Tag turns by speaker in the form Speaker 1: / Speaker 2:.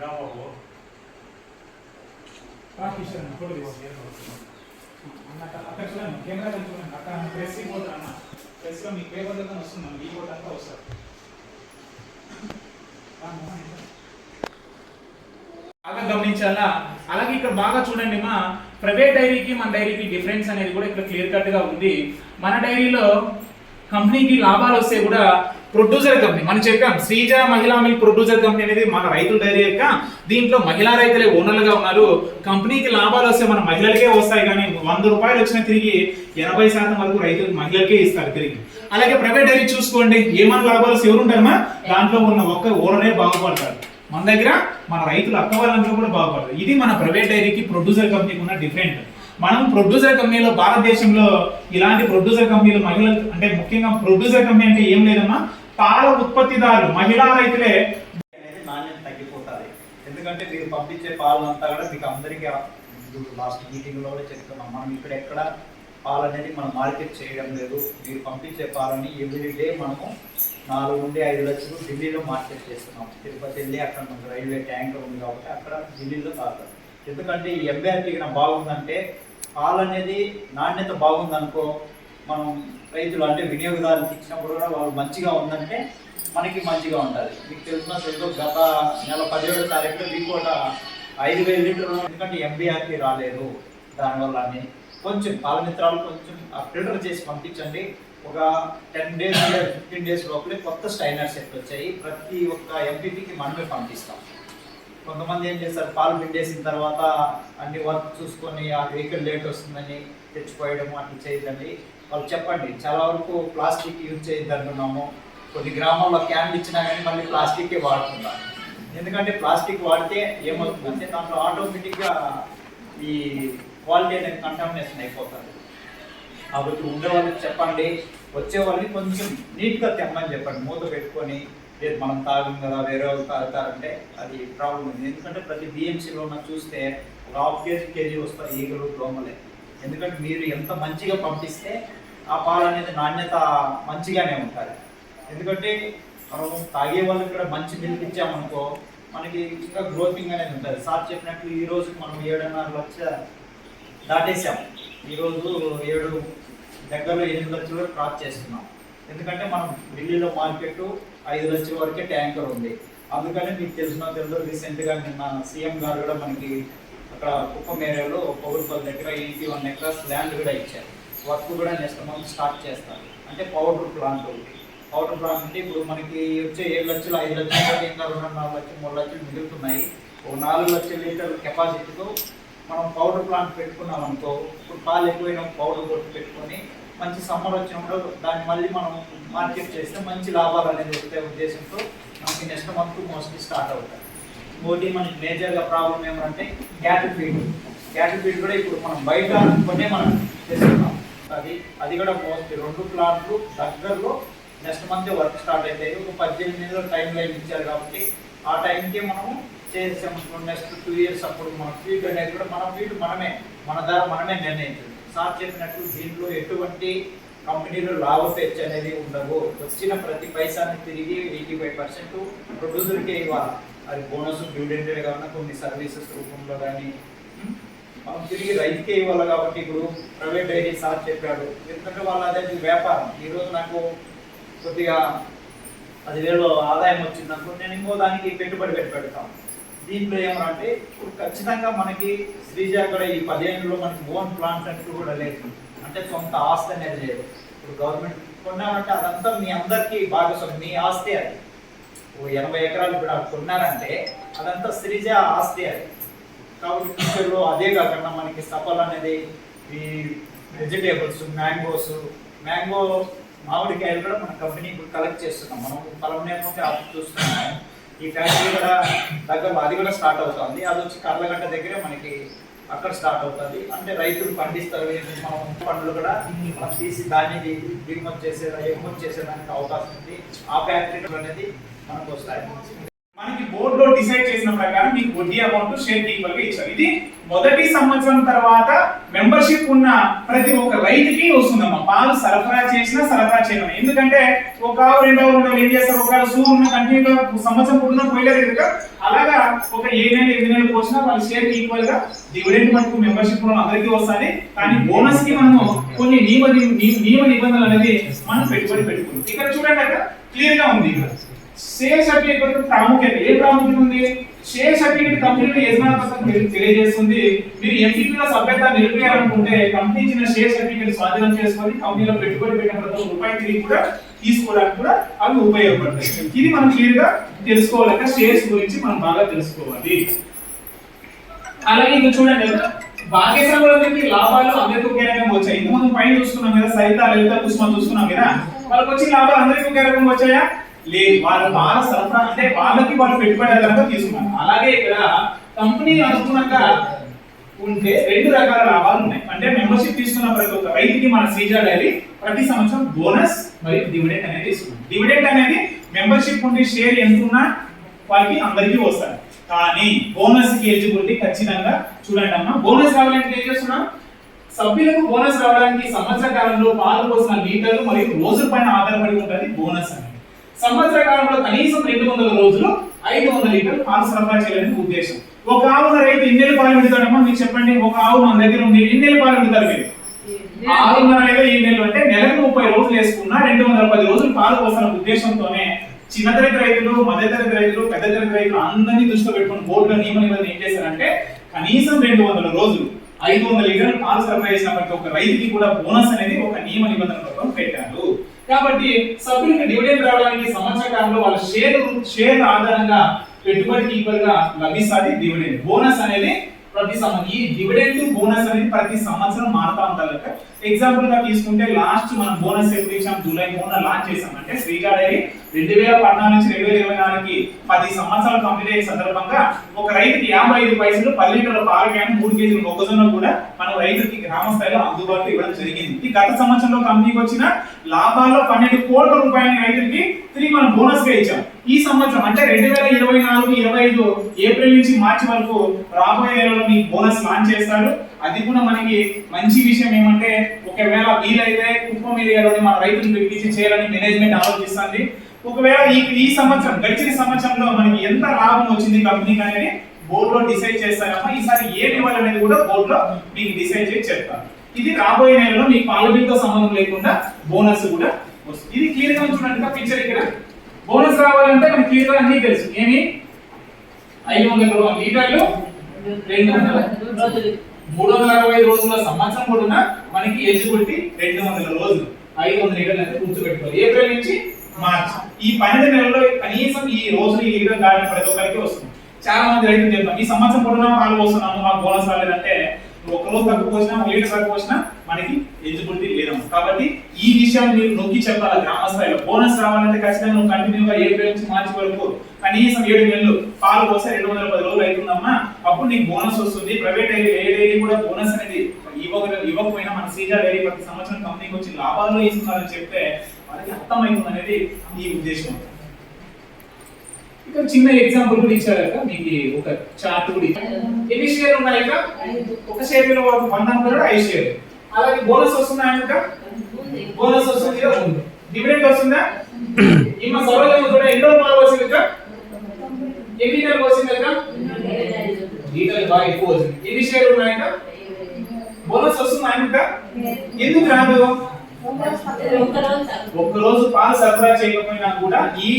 Speaker 1: బాబు
Speaker 2: Kishan photo తీసి అన్న అక్కడ చూడండి కెమెరా చూడండి అక్కడ ప్రెస్ పోతారు అన్న ప్రెస్లో మీ పేపర్ దగ్గర వస్తుంది ఈ ఫోటో అంతా వస్తారు బాగా గమనించాలా? అలాగే ఇక్కడ బాగా చూడండి మా ప్రైవేట్ డైరీకి మన డైరీకి డిఫరెన్స్ అనేది కూడా ఇక్కడ క్లియర్ కట్గా ఉంది. మన డైరీలో కంపెనీకి లాభాలు వస్తే కూడా ప్రొడ్యూసర్ కంపెనీ మనం చెప్పాం శ్రీజ మహిళా మిల్క్ ప్రొడ్యూసర్ కంపెనీ అనేది మన రైతుల డైరీ యొక్క దీంట్లో మహిళా రైతులే ఓనర్లుగా ఉన్నారు. కంపెనీకి లాభాలు వస్తే మన మహిళలకే వస్తాయి కానీ వంద రూపాయలు వచ్చిన తిరిగి ఎనభై శాతం వరకు రైతులు మహిళలకే ఇస్తారు తిరిగి. అలాగే ప్రైవేట్ డైరీ చూసుకోండి ఏమైనా లాభాలు ఎవరుంటారమ్మా ఎవరు దాంట్లో ఉన్న ఒక్క ఓనరే బాగుపడతారు మన దగ్గర మన రైతులు అక్క వాళ్ళందరూ కూడా బాగుపడతారు. ఇది మన ప్రైవేట్ డైరీకి ప్రొడ్యూసర్ కంపెనీకి ఉన్న డిఫరెంట్ మనం ప్రొడ్యూసర్ కంపెనీలో భారతదేశంలో ఇలాంటి ప్రొడ్యూసర్ కంపెనీలు మహిళలు అంటే ముఖ్యంగా ప్రొడ్యూసర్ కంపెనీ అంటే ఏం లేదమ్మా? పాల ఉత్పత్తిదారులు మహిళా రైతులే.
Speaker 3: అనేది నాణ్యత తగ్గిపోతుంది. ఎందుకంటే మీరు పంపించే పాలనంతా కూడా మీకు అందరికీ లాస్ట్ మీటింగ్లో చెప్తున్నాం. మనం ఇక్కడ ఎక్కడ పాలు అనేది మనం మార్కెట్ చేయడం లేదు. మీరు పంపించే పాలని ఎవ్రీడే మనము నాలుగు నుండి ఐదు లక్షలు ఢిల్లీలో మార్కెట్ చేస్తున్నాం. తిరుపతి వెళ్ళి అక్కడ మనకు రైల్వే ట్యాంకర్ ఉంది కాబట్టి అక్కడ ఢిల్లీలో తాగుతాం. ఎందుకంటే ఈ ఎంబీఆర్టీ బాగుందంటే పాలు అనేది నాణ్యత బాగుందనుకో మనం రైతులు అంటే వినియోగదారులకు ఇచ్చినప్పుడు కూడా వాళ్ళు మంచిగా ఉందంటే మనకి మంచిగా ఉంటుంది. మీకు తెలిసిన తెలుసు గత నెల పదిహేడు తారీఖులో మీకు ఒక ఐదు వేల లీటర్లు ఎందుకంటే ఎంబీఆర్కి రాలేదు. దానివల్ల అని కొంచెం పాలమిత్రాలు కొంచెం ఫిల్టర్ చేసి పంపించండి. ఒక టెన్ డేస్ ఫిఫ్టీన్ డేస్ లోపలే కొత్త స్టైనర్ సెట్ వచ్చాయి. ప్రతి ఒక్క ఎంపీపీకి మనమే పంపిస్తాం. కొంతమంది ఏం చేస్తారు? పాలు పిండేసిన తర్వాత అన్ని వర్క్ చూసుకొని ఆ వెహికల్ లేట్ వస్తుందని తెచ్చిపోయడం అట్లా చేయదండి వాళ్ళు చెప్పండి చాలా వరకు ప్లాస్టిక్ యూజ్ చేయొద్దు అంటున్నాము కొన్ని గ్రామాల్లో క్యాన్లు ఇచ్చినా కానీ మళ్ళీ ప్లాస్టిక్కే వాడుతున్నారు ఎందుకంటే ప్లాస్టిక్ వాడితే ఏమవుతుందంటే దాంట్లో ఆటోమేటిక్గా ఈ క్వాలిటీ అనేది కంటామినేషన్ అయిపోతుంది. కాబట్టి ఉండే వాళ్ళకి చెప్పండి వచ్చే వాళ్ళని కొంచెం నీట్గా తెమ్మని చెప్పండి. మూత పెట్టుకొని లేదు మనం తాగం కదా వేరే వాళ్ళు తాగుతారంటే అది ప్రాబ్లం ఉంది ఎందుకంటే ప్రతి బిఎంసీలో చూస్తే ఒక హాఫ్ కేజీ కేజీ వస్తాయి ఈగలు దోమలే. ఎందుకంటే మీరు ఎంత మంచిగా పంపిస్తే ఆ పాలు అనేది నాణ్యత మంచిగానే ఉంటుంది ఎందుకంటే మనం తాగే వాళ్ళకి కూడా మంచి మిల్క్ ఇచ్చామనుకో మనకి ఇంకా గ్రోతింగ్ అనేది ఉంటుంది. సార్ చెప్పినట్లు ఈ రోజు మనం ఏడున్నర లక్ష దాటేసాం ఈరోజు ఏడు దగ్గరలో ఎనిమిది లక్షలు కూడా క్రాస్ చేస్తున్నాం. ఎందుకంటే మనం ఢిల్లీలో మార్కెట్ ఐదు లక్షల వరకే ట్యాంకర్ ఉంది. అందుకని మీకు తెలిసిన తెలుసు రీసెంట్గా నిన్న సీఎం గారు కూడా మనకి అక్కడ కుప్పం ఏరియాలో పౌరుపల్లి దగ్గర ఎయిటీ వన్ ఎకరాస్ ల్యాండ్ కూడా ఇచ్చారు. వర్క్ కూడా నెక్స్ట్ మంత్ స్టార్ట్ చేస్తారు. అంటే పౌడర్ ప్లాంట్ ఒకటి. పౌడర్ ప్లాంట్ అంటే ఇప్పుడు మనకి వచ్చే ఏడు లక్షలు ఐదు లక్షలు ఇంకా రెండు నాలుగు లక్షలు మూడు లక్షలు మిగులుతున్నాయి. ఒక నాలుగు లక్షల లీటర్ కెపాసిటీతో మనం పౌడర్ ప్లాంట్ పెట్టుకున్నాం అనుకో ఇప్పుడు పాలు ఎక్కువైన పౌడర్ కొట్టి పెట్టుకొని మంచి సమ్మర్ వచ్చినప్పుడు దాన్ని మళ్ళీ మనం మార్కెట్ చేస్తే మంచి లాభాలు అనేది వచ్చే ఉద్దేశంతో మనకి నెక్స్ట్ మంత్ మోస్ట్లీ స్టార్ట్ అవుతాయి. ఒకటి మనకి మేజర్గా ప్రాబ్లం ఏమంటే క్యాటిల్ ఫీడ్ క్యాటిల్ ఫీడ్ కూడా ఇప్పుడు మనం బయట కొనే మనం చేస్తున్నాం. అది అది కూడా మోస్ట్లీ రెండు ప్లాట్లు దగ్గరలో నెక్స్ట్ మంత్ వర్క్ స్టార్ట్ అవుతాయి ఒక పద్దెనిమిది నెలల టైం లైన్ ఇచ్చారు కాబట్టి ఆ టైంకి మనము చేసాము నెక్స్ట్ టూ ఇయర్స్ అప్పుడు మన ఫీడ్ అనేది కూడా మన ఫీడ్ మనమే మన ధర మనమే నిర్ణయించాలి. సార్ చెప్పినట్లు దీంట్లో ఎటువంటి కంపెనీలు లాభపేచ్ అనేది ఉండదు వచ్చిన ప్రతి పైసాని తిరిగి ఎయిటీ ఫైవ్ పర్సెంట్ ప్రొడ్యూసర్కే ఇవ్వాలి. అది బోనస్ డివిడెండ్ కాకుండా కొన్ని సర్వీసెస్ రూపంలో కానీ మనం తిరిగి రైతుకే ఇవ్వాలి కాబట్టి ఇప్పుడు ప్రైవేట్ డైరీ సార్ చెప్పాడు. ఎందుకంటే వాళ్ళ అదే వ్యాపారం. ఈరోజు నాకు కొద్దిగా పదివేలు ఆదాయం వచ్చిందనుకో నేను ఇంకో దానికి పెట్టుబడి పెట్టి పెడతాను. దీంట్లో ఏమంటే ఇప్పుడు ఖచ్చితంగా మనకి శ్రీజ కూడా ఈ పదిహేనులో మనకి ఓన్ ప్లాంట్ అంటూ కూడా లేదు. అంటే సొంత ఆస్తి అనేది లేదు. ఇప్పుడు గవర్నమెంట్ కొన్నామంటే అదంతా మీ అందరికీ భాగస్వామి మీ ఆస్తి అది. ఎనభై ఎకరాలు ఇప్పుడు అక్కడ కొన్నారంటే అదంతా శ్రీజ ఆస్తి అది. కాబట్టి ఫ్యూచర్లో అదే కాకుండా మనకి సఫల్ అనేది ఈ వెజిటేబుల్స్ మ్యాంగోస్ మ్యాంగో మామిడికాయలు కూడా మన కంపెనీ ఇప్పుడు కలెక్ట్ చేస్తున్నాం. మనం పొలం నేర్పంటే అది చూస్తున్నాం. ఈ ఫ్యాక్టరీ కూడా దగ్గర అది కూడా స్టార్ట్ అవుతుంది. అది వచ్చి కర్లగడ్డ దగ్గరే మనకి అక్కడ స్టార్ట్ అవుతుంది. అంటే రైతులు పండిస్తారు. మనం పండ్లు కూడా మనం తీసి దాన్ని దిగుమతి చేసే ఎగుమతి చేసేదానికి అవకాశం ఉంది. ఆ ఫ్యాక్టరీ అనేది మనకు వస్తాయి
Speaker 2: మనకి బోర్డులో డిసైడ్ చేసిన ప్రకారం మీకు వడ్డీ అమౌంట్ షేర్ ఈక్వల్గా ఇచ్చారు. ఇది మొదటి సంవత్సరం తర్వాత మెంబర్షిప్ ఉన్న ప్రతి ఒక్క రైతుకి వస్తుందమ్మా. పాలు సరఫరా చేసినా సరఫరా చేయడం ఎందుకంటే ఒక రెండవ రెండు ఏం చేస్తారు? ఒక సూర్ ఉన్న కంటిన్యూగా సంవత్సరం పొడుగునా పోయలేదు కనుక అలాగా ఒక ఏడు నెలలు ఎనిమిది నెలలు పోసినా వాళ్ళ షేర్ ఈక్వల్గా డివిడెండ్ మనకు మెంబర్షిప్లో అందరికీ వస్తుంది. కానీ బోనస్కి మనము కొన్ని నియమ నియమ నిబంధనలు అనేది మనం పెట్టుబడి పెట్టుకుంటాం. ఇక్కడ చూడండి అక్కడ క్లియర్గా ఉంది ఇక్కడ. షేర్ సర్టిఫికేట్ ప్రాముఖ్యత. ఏ ప్రాముఖ్యత ఉంది? షేర్ సర్టిఫికేట్ కంపెనీలో యజమాన తెలియజేస్తుంది. మీరు ఎంపీపీలో సభ్యత నిలిపేయాలనుకుంటే కంపెనీ ఇచ్చిన షేర్ సర్టిఫికేట్ స్వాధీనం చేసుకొని కంపెనీలో పెట్టుబడి పెట్టిన ప్రతి రూపాయి తిరిగి కూడా తీసుకోవడానికి కూడా అవి ఉపయోగపడతాయి. ఇది మనం క్లియర్గా తెలుసుకోవాలంటే షేర్స్ గురించి మనం బాగా తెలుసుకోవాలి. అలాగే ఇది చూడండి భాగ్యశ్రమలకి లాభాలు అందరికీ ఒకే రకంగా వచ్చాయి. ఇంతకుముందు పైన చూస్తున్నాం కదా సరిత లలిత కుసుమ చూస్తున్నాం కదా. వాళ్ళకి వచ్చిన లాభాలు అందరికీ ఒకే రకంగా వచ్చాయా? లేదు వాళ్ళ బాల సరఫరా అంటే వాళ్ళకి వాళ్ళు పెట్టుబడి తీసుకున్నారు. అలాగే ఇక్కడ కంపెనీ అనుగుణంగా ఉంటే రెండు రకాల లాభాలు ఉన్నాయి. అంటే మెంబర్షిప్ తీసుకున్న ప్రతి ఒక్క రైతుకి మన సీజా డైరీ ప్రతి సంవత్సరం బోనస్ మరియు డివిడెంట్ అనేది ఇస్తుంది డివిడెంట్ అనేది మెంబర్షిప్ ఉండి షేర్ ఎంత ఉన్నా వాళ్ళకి అందరికీ వస్తారు కానీ బోనస్కి ఎలిజిబిలిటీ ఖచ్చితంగా చూడండి అమ్మా. బోనస్ రావాలంటే ఏం చేస్తున్నాం? సభ్యులకు బోనస్ రావడానికి సంవత్సర కాలంలో పాలు పోసిన లీటర్లు మరియు రోజుల పైన ఆధారపడి ఉంటుంది బోనస్ అనేది. సంవత్సర కాలంలో కనీసం రెండు వందల రోజులు ఐదు వందల లీటర్లు పాలు సరఫరా చేయాలని ఉద్దేశం. ఒక ఆవున రైతు ఎన్నెలు పాలు పెడతాడమ్మా మీకు చెప్పండి. ఒక ఆవు మన దగ్గర ఉంది ఎన్నెలు పాలు పెడతారు మీరు? ఆరున్నర లేదా ఏడు నెలలు అంటే నెలకు ముప్పై రోజులు వేసుకున్నా రెండు వందల పది రోజులు పాలు పోసిన ఉద్దేశంతోనే చిన్నతరగతి రైతులు మధ్య తరగతి రైతులు పెద్ద తరగతి రైతులు అందరినీ దృష్టిలో పెట్టుకుని బోర్డులో నియమ నిబంధన ఏం చేశారంటే కనీసం రెండు వందల రోజులు ఐదు వందల లీటర్లు పాలు సరఫరా చేసిన ప్రతి ఒక్క రైతుకి కూడా బోనస్ అనేది ఒక నియమ నిబంధన ప్రకారం పెట్టారు. కాబట్టి సభ్యులకు డివిడెండ్ రావడానికి సంవత్సర కాలంలో వాళ్ళ షేర్ షేర్ ఆధారంగా పెట్టుబడికి ఈక్వల్గా లభిస్తుంది డివిడెండ్. బోనస్ అనేది ప్రతి సంవత్సరం. ఈ డివిడెండ్ బోనస్ అనేది ప్రతి సంవత్సరం మారుతా ఉంటారు ఎగ్జాంపుల్గా తీసుకుంటే లాస్ట్ మనం బోనస్ ఎప్పుడు ఇచ్చాం జూలై మూడున లాంచ్ చేసాం అంటే శ్రీజా డైరీ రెండు వేల పద్నాలుగు నుంచి రెండు వేల ఇరవై నాలుగుకి పది సంవత్సరాలు కంప్లీట్ అయ్యే సందర్భంగా ఒక రైతుకి యాభై ఐదు పైసలు పది లీటర్ల పాల క్యాన్ మూడు కేజీలు మొక్కజొన్న కూడా మనం రైతుకి గ్రామ స్థాయిలో అందుబాటులో ఇవ్వడం జరిగింది. ఈ గత సంవత్సరంలో కంపెనీకి వచ్చిన లాభాల్లో పన్నెండు కోట్ల రూపాయల రైతులకి తిరిగి మనం బోనస్గా ఇచ్చాం. ఈ సంవత్సరం అంటే రెండు వేల ఇరవై నాలుగు ఇరవై ఐదు ఏప్రిల్ నుంచి మార్చి వరకు రాబోయే నెలలో మీ బోనస్ లాంచ్ చేస్తారు అది కూడా మనకి మంచి విషయం ఏమంటే ఒకవేళ వీలైతే కుప్పం ఏరియాలోని మన రైతులు పిలిపించి చేయాలని మేనేజ్మెంట్ ఆలోచిస్తుంది. ఒకవేళ ఈ ఈ సంవత్సరం గడిచిన సంవత్సరంలో మనకి ఎంత లాభం వచ్చింది కంపెనీకి అనేది బోర్డు లో డిసైడ్ చేస్తారమ్మా. ఈసారి ఏమి ఇవ్వాలనేది కూడా బోర్డు లో మీకు డిసైడ్ చేసి చెప్తారు. ఇది రాబోయే నెలలో మీ పాలబిల్తో సంబంధం లేకుండా బోనస్ కూడా వస్తుంది. ఇది క్లియర్గా చూడండి పిక్చర్ ఇక్కడ బోనస్ రావాలంటే మనకి క్లియర్ అన్ని తెలుసు. ఏమి? ఐదు వందల రూపాయలు. లీటర్లు రెండు వందల. మూడు వందల అరవై ఐదు రోజుల సంవత్సరం కూడా మనకి ఎలిజిబిలిటీ రెండు వందల రోజులు. ఐదు వందల లీటర్లు అయితే గుర్తుపెట్టుకోవాలి. ఏప్రిల్ నుంచి మార్చ్. ఈ పన్నెండు నెలల్లో కనీసం ఈ రోజులు ఈ లీటర్ దాటిన ప్రతి ఒక్కరికి వస్తుంది. చాలా మంది రైతులు చెప్తాం ఈ సంవత్సరం కూడా పాలు పోస్తున్నాము మాకు బోనస్ రాలేదంటే ఒక రోజు తక్కువ పోసినా ఒక లీటర్ తక్కువ మనకి ఎలిజిబిలిటీ లేదమ్మా కాబట్టి ఈ విషయాన్ని మీరు నొక్కి చెప్పాలి గ్రామ స్థాయిలో బోనస్ రావాలంటే ఖచ్చితంగా నువ్వు కంటిన్యూగా ఏడు నుంచి మార్చి వరకు కనీసం ఏడు నెలలు పాలు పోస్తే రెండు వందల పది రోజులు అవుతుందమ్మా. అప్పుడు నీకు బోనస్ వస్తుంది. ప్రైవేట్ డైరీ ఏ డైరీ కూడా బోనస్ అనేది ఇవ్వక ఇవ్వకపోయినా మన సీజా డైరీ ప్రతి సంవత్సరం కంపెనీకి వచ్చి లాభాలు ఇస్తున్నారని చెప్తే వాళ్ళకి అర్థమవుతుంది అనేది ఈ ఉద్దేశం. ఇక్కడ చిన్న ఎగ్జాంపుల్ కూడా ఇచ్చారు కదా మీకు ఒక చార్ట్ కూడా ఇచ్చారు. ఎన్ని షేర్లు ఉన్నాయి ఇక్కడ ఒక షేర్లో వన్ హండ్రెడ్ ఐదు షేర్ అలాగే బోనస్ వస్తుందా బోనస్ వస్తుంది ఉంది డివిడెండ్ వస్తుందా? ఈమె సౌలభ్యం కూడా ఎన్నో పాలు వచ్చింది ఇక్కడ ఎన్ని లీటర్లు వచ్చింది ఇక్కడ లీటర్లు బాగా ఎక్కువ వచ్చింది. ఎన్ని షేర్లు ఉన్నాయి ఇక్కడ బోనస్ వస్తుందా ఇంకా ఎందుకు రాదు? ఒక్క రోజు పాలు సరఫరా చేయకపోయినా కూడా ఈ